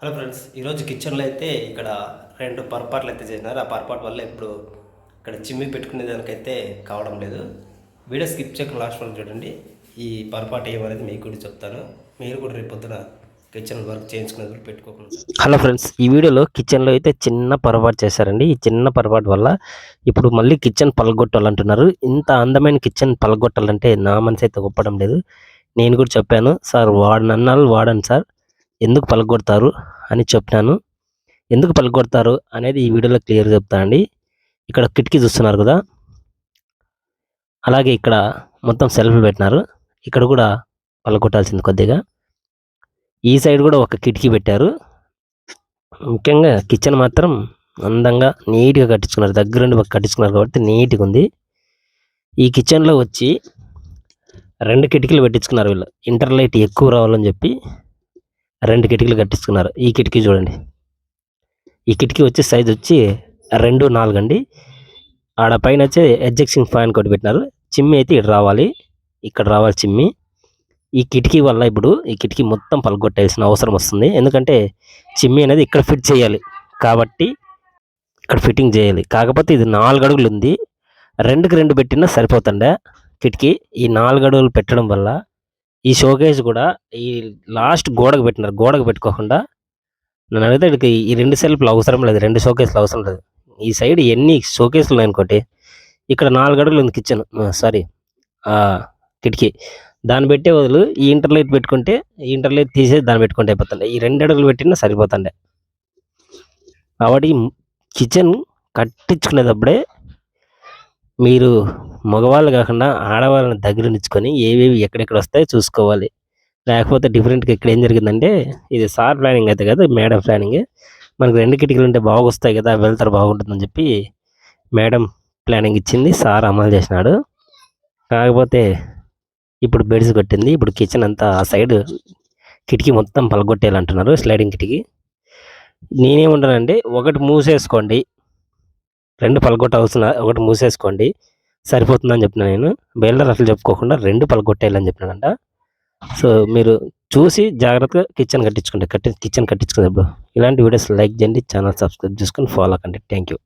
Hello friends ఈరోజు కిచెన్లో అయితే ఇక్కడ రెండు పొరపాట్లు అయితే చేసినారు ఆ పొరపాటు వల్ల ఇప్పుడు ఇక్కడ చిమ్మి పెట్టుకునే దానికైతే కావడం లేదు. వీడియో స్కిప్ చేయకుండా లాస్ట్ వరకు చూడండి. ఈ పొరపాటు ఏమనేది మీకు కూడా చెప్తాను. మీరు కూడా రేపు పొద్దున కిచెన్ వర్క్ చేయించుకునేది కూడా పెట్టుకోకుండా హలో ఫ్రెండ్స్ ఈ వీడియోలో కిచెన్లో అయితే చిన్న పొరపాటు చేశారండి. ఈ చిన్న పొరపాటు వల్ల ఇప్పుడు మళ్ళీ కిచెన్ పలగొట్టాలంటున్నారు. ఇంత అందమైన కిచెన్ పలగొట్టాలంటే నా మనసు అయితే ఒప్పడం లేదు. నేను కూడా చెప్పాను సార్ వాడనన్నాళ్ళు వాడండి సార్. ఎందుకు పలగొడతారు అని చెప్పినాను. ఎందుకు పలగొడతారు అనేది ఈ వీడియోలో క్లియర్ చెప్తానండి. ఇక్కడ కిటికీ చూస్తున్నారు కదా. అలాగే ఇక్కడ మొత్తం సెల్ఫ్లు పెట్టినారు. ఇక్కడ కూడా పలగొట్టాల్సింది కొద్దిగా. ఈ సైడ్ కూడా ఒక కిటికీ పెట్టారు. ముఖ్యంగా కిచెన్ మాత్రం అందంగా నీట్గా కట్టించుకున్నారు. దగ్గరుండి బాగా కట్టించుకున్నారు కాబట్టి నీట్గా ఉంది. ఈ కిచెన్లో వచ్చి రెండు కిటికీలు పెట్టించుకున్నారు వీళ్ళు. ఇంటర్లైట్ ఎక్కువ రావాలని చెప్పి రెండు కిటికీలు కట్టించుకున్నారు ఈ కిటికీ చూడండి. ఈ కిటికీ వచ్చి సైజ్ వచ్చి రెండు నాలుగు అండి. ఆడ పైన వచ్చి ఎడ్జెక్సింగ్ ఫ్యాన్ కొట్టి పెట్టినారు. చిమ్మి అయితే ఇక్కడ రావాలి. ఇక్కడ రావాలి చిమ్మి. ఈ కిటికీ వల్ల ఇప్పుడు ఈ కిటికీ మొత్తం పలుగొట్టేసిన అవసరం వస్తుంది. ఎందుకంటే చిమ్మి అనేది ఇక్కడ ఫిట్ చేయాలి. కాబట్టి ఇక్కడ ఫిట్టింగ్ చేయాలి. కాకపోతే ఇది నాలుగు అడుగులు ఉంది. రెండుకి రెండు పెట్టినా సరిపోతుండే కిటికీ? ఈ నాలుగు అడుగులు పెట్టడం వల్ల ఈ షోకేజ్ కూడా ఈ లాస్ట్ గోడకు పెట్టినారు. గోడకు పెట్టుకోకుండా నన్ను అడిగితే ఇక్కడికి ఈ రెండు సెల్ఫ్లు అవసరం లేదు. రెండు షోకేస్లు అవసరం లేదు. ఈ సైడ్ ఎన్ని షోకేస్లు ఉన్నాయి అనుకోటి ఇక్కడ నాలుగు అడుగులు ఉంది కిచెన్ సారీ కిటికీ. దాన్ని పెట్టే వదులు ఈ ఇంటర్లైట్ పెట్టుకుంటే ఈ ఇంటర్లైట్ తీసేసి దాన్ని పెట్టుకుంటే అయిపోతుండే. ఈ రెండు అడుగులు పెట్టినా సరిపోతుండే. కాబట్టి కిచెన్ కట్టించుకునేటప్పుడే మీరు మగవాళ్ళు కాకుండా ఆడవాళ్ళని దగ్గర ఉంచుకొని ఏవేవి ఎక్కడెక్కడ వస్తాయో చూసుకోవాలి. లేకపోతే డిఫరెంట్గా ఇక్కడ ఏం జరిగిందంటే ఇది సార్ ప్లానింగ్ అయితే కదా మేడం ప్లానింగ్. మనకు రెండు కిటికీలు ఉంటే బాగా వస్తాయి కదా వెళ్తారు బాగుంటుందని చెప్పి మేడం ప్లానింగ్ ఇచ్చింది సార్ అమలు చేసినాడు. కాకపోతే ఇప్పుడు బెడ్స్ కొట్టింది ఇప్పుడు కిచెన్ అంతా ఆ సైడ్ కిటికీ మొత్తం పలగొట్టేయాలంటున్నారు స్లైడింగ్ కిటికీ. నేనేమంటానంటే ఒకటి మూసేసుకోండి రెండు పలగొట్ట అవసరం ఒకటి మూసేసుకోండి సరిపోతుందని చెప్పిన నేను. బెల్డర్ అసలు చెప్పుకోకుండా రెండు పలగొట్టేయాలని చెప్పినాడంట. సో మీరు చూసి జాగ్రత్తగా కిచెన్ కట్టించుకోండి. కట్టి కిచెన్ కట్టించుకునేప్పుడు ఇలాంటి వీడియోస్ లైక్ చేయండి ఛానల్ సబ్స్క్రైబ్ చేసుకొని ఫాలో కండి. Thank you